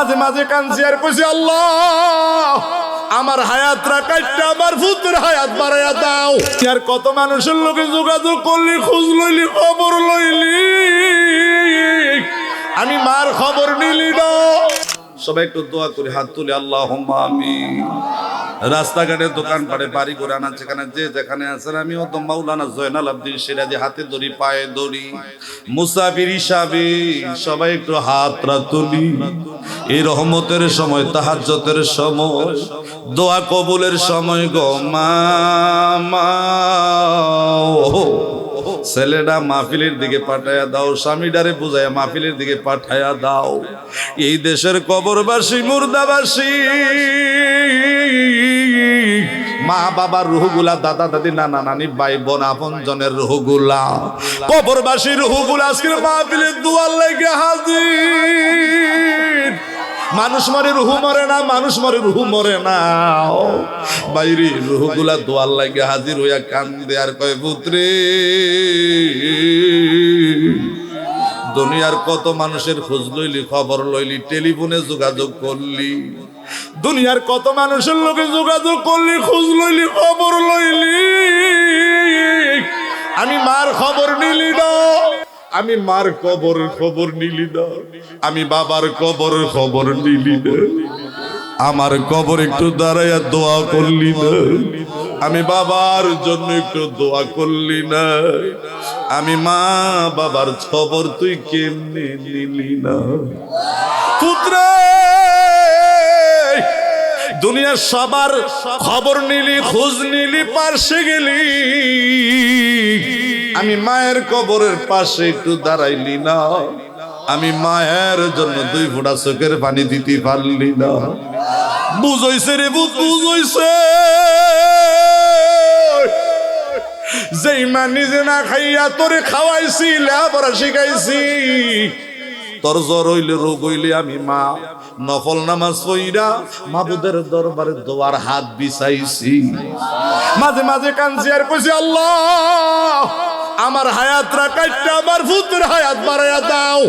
মাঝে মাঝে কানছি আর কইছি, আল্লাহ, আমার হায়াতরা কাটতে আমার ফুতের হায়াত বাড়াইয়া দাও। আর কত মানুষের লোকে যোগাযোগ করলি, খোঁজ লইলি, খবর লইলি? আমি মার খবর নিলি না। সবাই একটু দোয়া করি, হাত তুলে আল্লাহ আমি রাস্তাঘাটে দোকান পাড়ে বাড়ি করে আনা যেখানে যে যেখানে আছেন আমি তো মাওলানা জয়নাল আব্দিন সিরাজি, হাতে দড়ি, পায়ে দড়ি। মুসাফির হিসাবে সবাই একটু হাত তুলি। এই রহমতের সময় তাহাজ্জতের সময়, দোয়া কবুলের সময় গো মা। ছেলেটা মাহফিলের দিকে পাঠায়া দাও স্বামীটারে বুঝাইয়া মাহফিলের দিকে পাঠায়া দাও। এই দেশের কবরবাসী, মুর্দাবাসী। মা বাবার রুহগুলা, দাদা দাদি, নানা নানি, ভাই বোন আপন জনের রুহগুলা। কবরবাসী রুহগুলা আজকের মাহফিলের দুয়ার লেগে হাজির। মানুষ মরে, রুহু মরে না, মানুষ মরে, রুহু মরে না। বাইরে রুহগুলা দোয়ার লাগে হাজির হইয়া কান্দে আর কয়, পুত্রে, দুনিয়ার কত মানুষের খোঁজ লইলি, খবর লইলি, টেলিফোনে যোগাযোগ করলি। দুনিয়ার কত মানুষের লোকে যোগাযোগ করলি, খোঁজ লইলি, খবর লইলি। আমি মার খবর নিলি আমি মার কবর খবর নিলি না। আমি বাবার কবর খবর নিলি না। আমার কবর একটু দাঁড়াইয়া দোয়া করলি না। আমি বাবার জন্য একটু দোয়া করলি না। আমি মা বাবার খবর তুই কেমনে নিলি না? পুত্র! দুনিয়ার সবার খবর নিলি, খোঁজ নিলি পার্শ্বে গেলি। আমি মায়ের কবরের পাশে একটু দাঁড়াইলি না। আমি মায়ের জন্য দুই ফোঁটা চোখের পানি দিতে পারলি না। বুঝইছে রে বুঝ বুঝইছে। যেই মা নিজে না খাইয়া তোরে খাওয়াইছি লেহাপড়া শিখাইছি। তোর জ্বর হইলে রোগ হইলে আমি মা। নফল নামাজ পইরা মাবুদের দরবারে দোয়ার হাত বিছাইছি। মাঝে মাঝে কানছি আর কইছি, আল্লাহ, আমার হায়াতরা কাটটা আমার ফুতের হায়াত বাড়াইয়া দাও।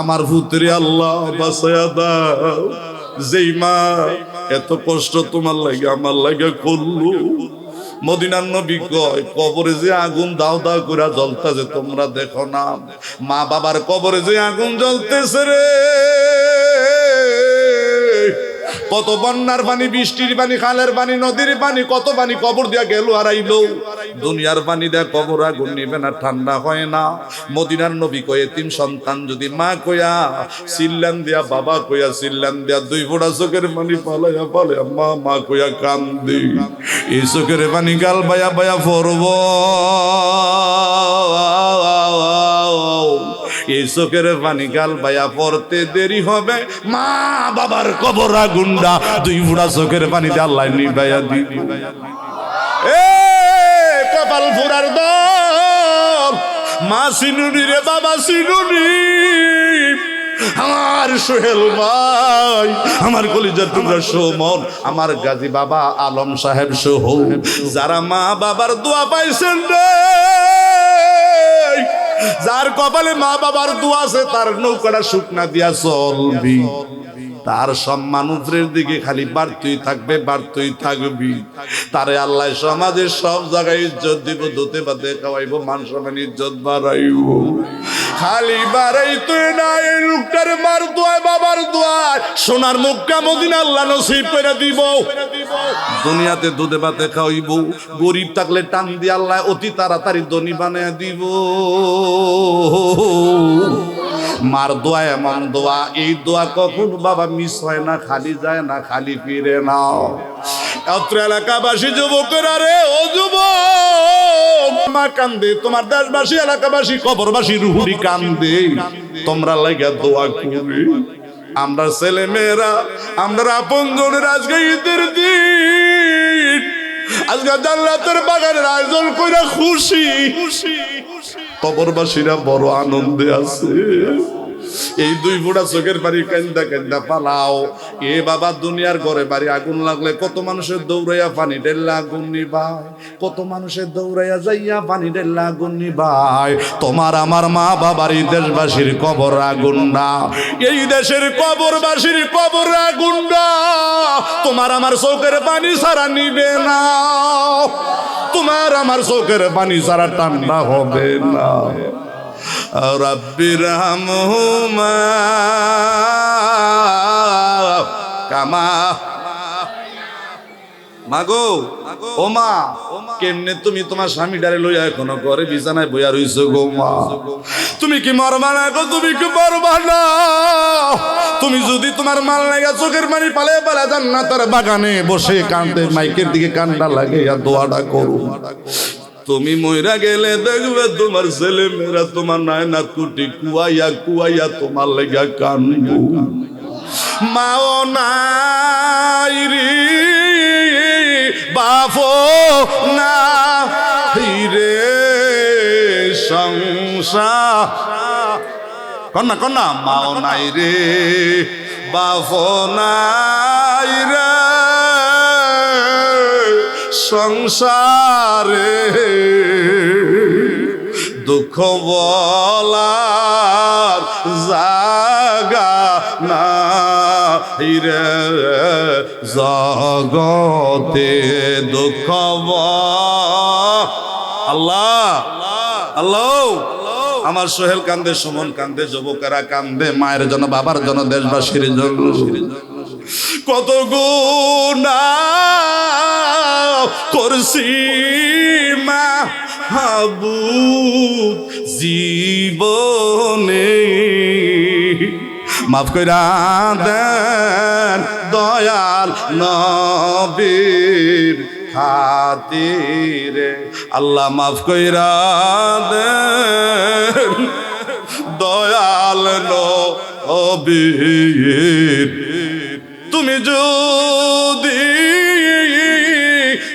আমার ভূতরে আল্লাহ বাসায়া দাও। যেই মা, এত কষ্ট তোমার লাগে, আমার লাগে করল মদিনার নবী কয়, কবরে যে আগুন দাও দাও করে জ্বলতেছে, তোমরা দেখো না। মা বাবার কবরে যে আগুন জ্বলতেছে রে। কত বন্যার পানি বৃষ্টির পানি খালের পানি নদীর পানি কত পানি কবর দিয়া গেল আর দুনিয়ার পানি দেয়া কবর আগুন নিবে না, ঠান্ডা হয় না। মদিনার নবী কয়ে, তিন সন্তান যদি মা কয়া, সিল্লান দিয়া বাবা কয়া, সিল্লান দিয়া দুই ফোড়া চোখের পানি পালাইয়া পালাইয়া মা মা কয়া কান্দি। এই চোখের পানি গাল বায়া বায়া ফরব। এই চোখের পানি গাল বায়া পড়তে দেরি হবে। মা বাবার কবর আগুন্ডা, দুই ফুড়া চোখের পানিতে আল্লাহ নিবাইয়া দিব এ কপাল ফুরার দল, মা সিনুনি রে বাবা সিনুনি। আমার সোহেল ভাই, আমার কলিজার টুকরা সোমন, আমার গাজী বাবা আলম সাহেব সহ, যারা মা বাবার দোয়া পাইছেন রে। যার কপালে মা বাবার দু আছে তার নৌকাটা শুকনা দিয়া চলবি। তার সব মানুষের দিকে খালি বাড়তেই থাকবে, বাড়তেই থাকবি। তারে আল্লাহ সমাজের সব জায়গায় ইজ্জত দিব দোতে বাদে খাওয়াইবো, মান সম্মান, ইজ্জত বাড়াইব। খালি বাড়াই তুই না, এই লোকটার মার দোয়ায়, বাবার দোয়ায়। সোনার মুখটা মদিনা আল্লাহ নসিব করে দিব। দুনিয়াতে দুধে ভাতে খাওয়াইব, গরিব থাকলে টান দিয়ে আল্লাহ অতি তাড়াতাড়ি ধনী বানিয়ে দিব। মার দোয়া, এমন দোয়া। এই দোয়া কখন বাবা মিস হয় না, খালি যায় না, খালি ফিরে না অত্র এলাকাবাসী, যুবকেরা রে, ও যুবক! মা কান্দে, তোমার দেশবাসী, এলাকাবাসী, কবরবাসী, রুহুরি কান্দে। তোমরা লাগা দোয়া করে। আমরা ছেলে মেয়েরা আমরা আপন জনের আজকে ঈদের দিন। আজকে জান্নাতের বাগানের আয়োজন করে খুশি। কবরবাসীরা বড় আনন্দে আছে। এই দুই ফুটা চোখের বাড়ি কান্দা কান্দা পালাও। এ বাবা দুনিয়ার ঘরে বাড়ি আগুন লাগলে কত মানুষের দৌড়াইয়া পানি ডেল্লা আগুন নিবাই কত মানুষের দৌড়াইয়া যাইয়া পানি ডেল্লা আগুন নিবাই তোমার আমার মা বাবার এই দেশবাসীর কবর আগুন না এই দেশের কবরবাসীর কবর আগুন না তোমার আমার চোখের পানি সারা নিবে না। তোমার আমার চোখের পানি সারা ঠান্ডা হবে না। হামহুমা কামা মাগো মা, কেমনে তুমি তোমার স্বামী ডারে লইয়া এখনও ঘরে বিছানায় বইয়া রইছো গো মা? তুমি কি মরবা না গো? তুমি কি মরবা না তুমি যদি তোমার মাল লাগা চোখের পানি পালে পালে জান্নাতের বাগানে বসে কান্দে, মাইকের দিকে কান্ডা লাগে আর দোয়াটা করো। তুমি মইরা গেলে দেখবে তোমার ছেলে মেয়েরা তোমার নাই না কুটি কুয়াইয়া কুয়াইয়া তোমার লেগা কানবো মাও নাই রে না রে, সংসার। কন্যা কন্যা, মাও নাই রে বাফো নাই রে। সংসারে দুঃখ বলার জাগা না রে। জগতে দুঃখ আল্লাহ আল্লাহ, আমার সোহেল কান্দে, সুমন কান্দে, যুবকেরা কান্দে, মায়ের জন্য, বাবার জন্য, দেশবাসীর জন্য। কত গুণা করছি মা হাবু জীবনে। মাফ কইরা দেন দয়াল নবীর খাতিরে। আল্লাহ মাফ কইরা দেন দয়াল নবীর। তুমি যদি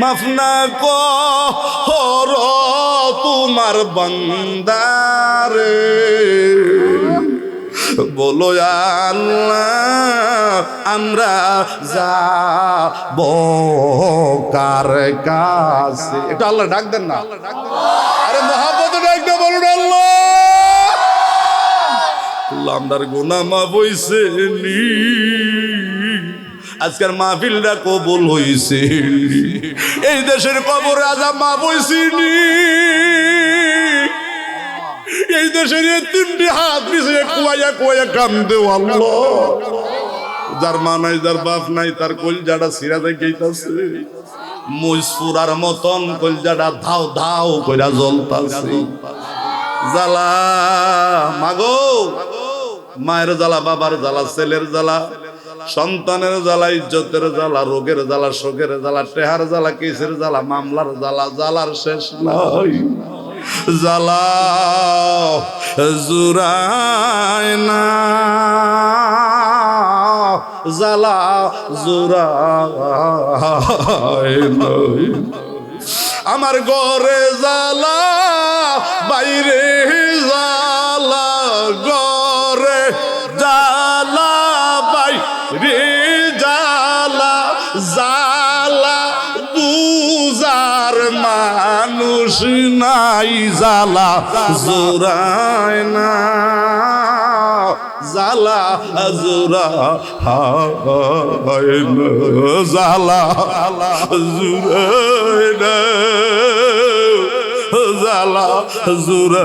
মাফ না কর তোমার বন্দারে। বলো আল্লাহ, আমরা যাব কার কাছে? এটা আল্লাহ ডাক দেন না। আরে মহাপত ডাক দে, বলুন আল্লাহ। লামদার গোনা মা বইছে নি। আজকের মাহফিলটা কবুল হইছে। এই দেশের কবর রাজা মা বইছিনি এই দেশের তিনটি হাত পিছিয়ে কুয়াইয়া কুয়াইয়া কান্দে আল্লাহ। যার মা নাই, যার বাপ নাই, তার কলজাটা সিরা দেখাইতাছে মজপুরার মতন কলজাটা ধাও ধাও কইরা জ্বলতাছে। জ্বালা, মাগো। মায়ের জ্বালা, বাবার জ্বালা, ছেলের জ্বালা। সন্তানের জ্বালা, ইজ্জতের জ্বালা, রোগের জ্বালা, শোকের জ্বালা, টেহার জ্বালা, কেসের জ্বালা, মামলার জ্বালা, জ্বালার শেষ নাই। জ্বালা জুরায় না। জ্বালা জুরায় আমার ঘরে জ্বালা বাইরে বাইরে জ্বালা জ্বালা বুজার মানুষ নাই জ্বালা জোরায় না, জালা জোরা হায় জালা জুরায় না, জালা জুরা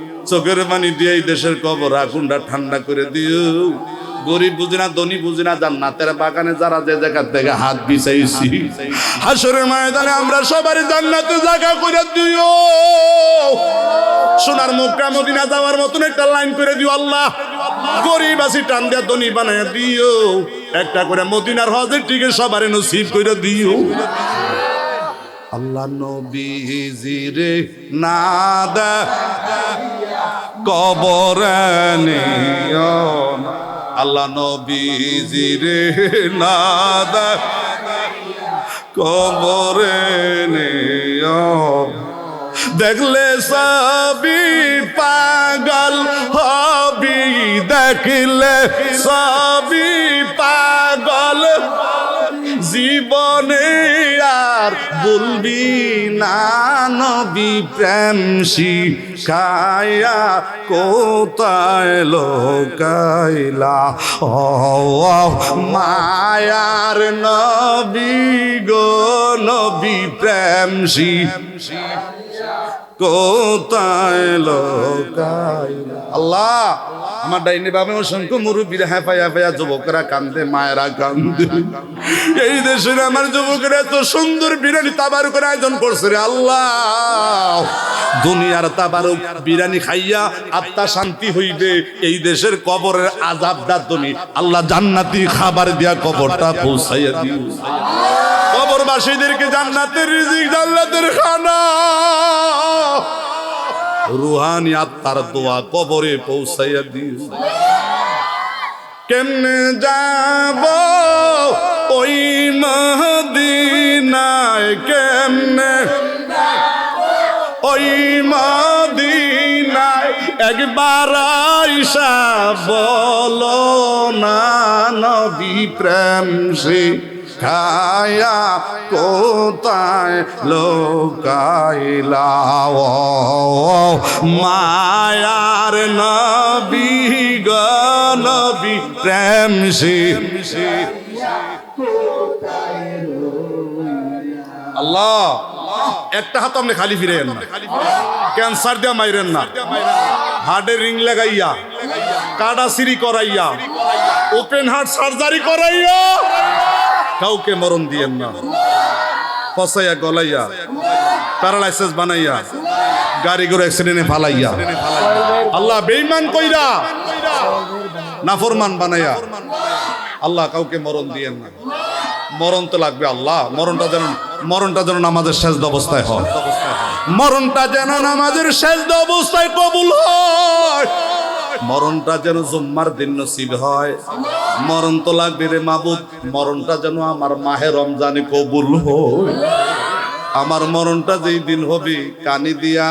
চোখের পানি দিয়ে এই দেশের কবর আগুনটা ঠান্ডা করে দিও। গরিব বুঝি না, ধনী বুঝি না, জান্নাতের বাগানে যারা যে জায়গা থেকে হাত বিছাইছি। হাসরের ময়দানে আমরা সবার জান্নাতে জায়গা করে দিও। সোনার মুখটা মদিনা যাওয়ার মতন একটা লাইন করে দিও আল্লাহ। গরিব আছি, টান দিয়া ধনী বানায় দিও। একটা করে মদিনার হজের টিকে সবারে নসিব করে দিও। আল্লাহ নবীজিরে না দে কবরে না। আল্লাহ নবীজিরে না দে কবরে দেখলে সবি পাগল হবি দেখলে পাগল জীবনে আর বলবি না, নবী প্রেম শিখায়া কোথায় লোকাইলা? ও মায়ার নবী গো, নবী প্রেম শিখায়া কোথায় লোকাইলা? আল্লাহ! আমার ডাইনি বামে অসংখ্য মুরব্বীরা হ্যাপায়া হ্যাপায়া যুবকরা কান্দে, মায়েরা কান্দে। এই দেশের আমার যুবকেরা এত সুন্দর বিরিয়ানি তাবার করে আয়োজন করছে রে আল্লাহ। দুনিয়ার তাবারক বিরিয়ানি খাইয়া আত্মা শান্তি হইবে, এই দেশের কবরের আজাবটা তুমি আল্লাহ জান্নাতি খাবার দিয়া কবরটা পৌঁছাইয়া দিও। কবরবাসীদেরকে জান্নাতের রিজিক, জান্নাতের খানা। রুহানি আত্মার দোয়া কবরে পৌঁছাইয়া দিও কেমনে যাব ওই মদিনায়? কেমনে ওই মদিনায়? একবার আইসা বলো না, নবী প্রেম সে খায়া কোথায় লোকাইলা? ও, মায়ার নবী গ নবী, প্রেম আল্লাহ, একটা হাত আপনি খালি ফিরেন না। ক্যান্সার দিয়া মাইরেন না। হার্টের রিং লাগাইয়া কাটা সিরি করাইয়া, ওপেন হার্ট সার্জারি করাইয়া কাউকে মরণ দিয়েন না। ফসাইয়া গলাইয়া, প্যারালাইসিস বানাইয়া, গাড়ি ঘোড়া অ্যাক্সিডেন্টে ফালাইয়া। আল্লাহ বেইমান কইরা, নাফরমান বানাইয়া, আল্লাহ কাউকে মরণ দিয়েন না। মরণ তো লাগবে আল্লাহ, মরণটা যেন মরণটা যেন নামাজের শেষ অবস্থায় হয়। মরণটা যেন নামাজের শেষ অবস্থায় কবুল হয়। মরণটা যেন জুম্মার দিন নসিব হয়। মরণ তো লাগবে রে মাবুদ। মরণটা যেন আমার মাহে রমজানে কবুল হয় আমার মরণটা যেই দিন হবে, কানি দিয়া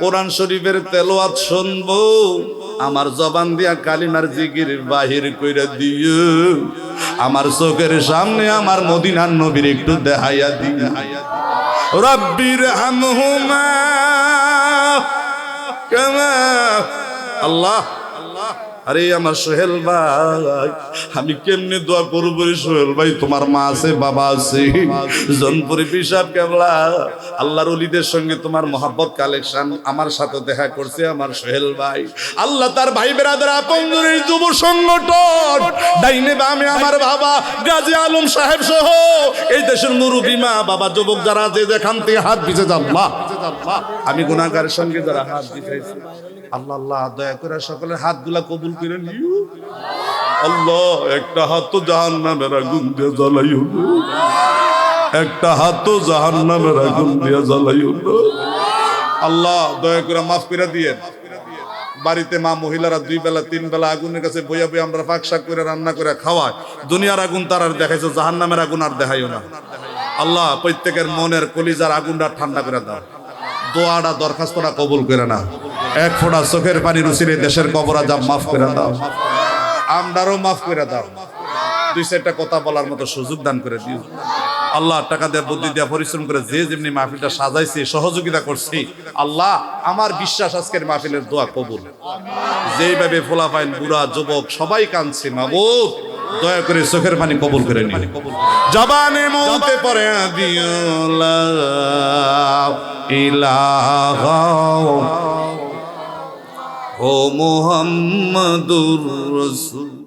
কোরআন শরীফের তেলোয়াত শুনব। আমার জবান দিয়া কালিমার জিগির বাহির কইরা দিও। আমার চোখের সামনে আমার মদিনার নবীর একটু দেখাইয়া দিও। রব্বির হামহুমা কামা আল্লাহ। আরে আমার সোহেল ভাই, আমি কেমনে দোয়া করব সোহেল ভাই? তোমার মা আছে, বাবা আছে। জনপুরি পিসাব কেবলা। আল্লাহর অলিদের সঙ্গে তোমার মহাব্বত কালেকশন আমার সাথে দেখা করছে আমার সোহেল ভাই। আল্লাহ তার ভাই বেরাদের আপনজনের যুব সংগঠন। ডাইনে বামে আমার বাবা, গাজী আলম সাহেব সহ এই দেশের মুরুবি মা, বাবা, যুবক যারা যে যেখান থেকে হাত বিছে যাল্লা আমি গুনাহগারের সঙ্গে যারা হাত দিতেছি। আল্লাহ আল্লাহ, দয়া করে সকলের হাতগুলা কবুল করে নিও। আল্লাহ, একটা হাত তো জাহান নামের আগুন দিয়ে জ্বালাইও। একটা হাত তো জাহান নামের আগুন দিয়ে জ্বালাইও। আল্লাহ, দয়া করে মাফ করে দিয়ে। বাড়িতে মা মহিলারা দুই বেলা, তিন বেলা আগুনের কাছে বইয়া বইয়া আমরা পাক শাক করে রান্না করে খাওয়াই। দুনিয়ার আগুন তার আর দেখাইছো জাহান নামের আগুন আর দেখাইও না। আল্লাহ, প্রত্যেকের মনের কলিজার আগুনটা ঠান্ডা করে দাও। দোয়াটা দরখাস্তটা কবুল করে না এক ফোঁটা চোখের পানি রুচিরে দেশের কবরা যা মাফ করে দাও। আমরারও মাফ করে দাও। দুই চারটা কথা বলার মতো সুযোগ দান করে দিও। আল্লাহ টাকা দেওয়া বুদ্ধি দেওয়া পরিশ্রম করে যে যেমনি মাহফিলটা সাজাইছে, সহযোগিতা করছি। আল্লাহ, আমার বিশ্বাস আজকের মাহফিলের দোয়া কবুল। যেইভাবে ফোলাফাইন বুড়া, যুবক, সবাই কাঁদছে, মাবুদ, দয়া করে চোখের পানি কবুল করে নি জবানে মৌতে পরে দিও ইলাহা ও মোহাম্মদুর রসুল।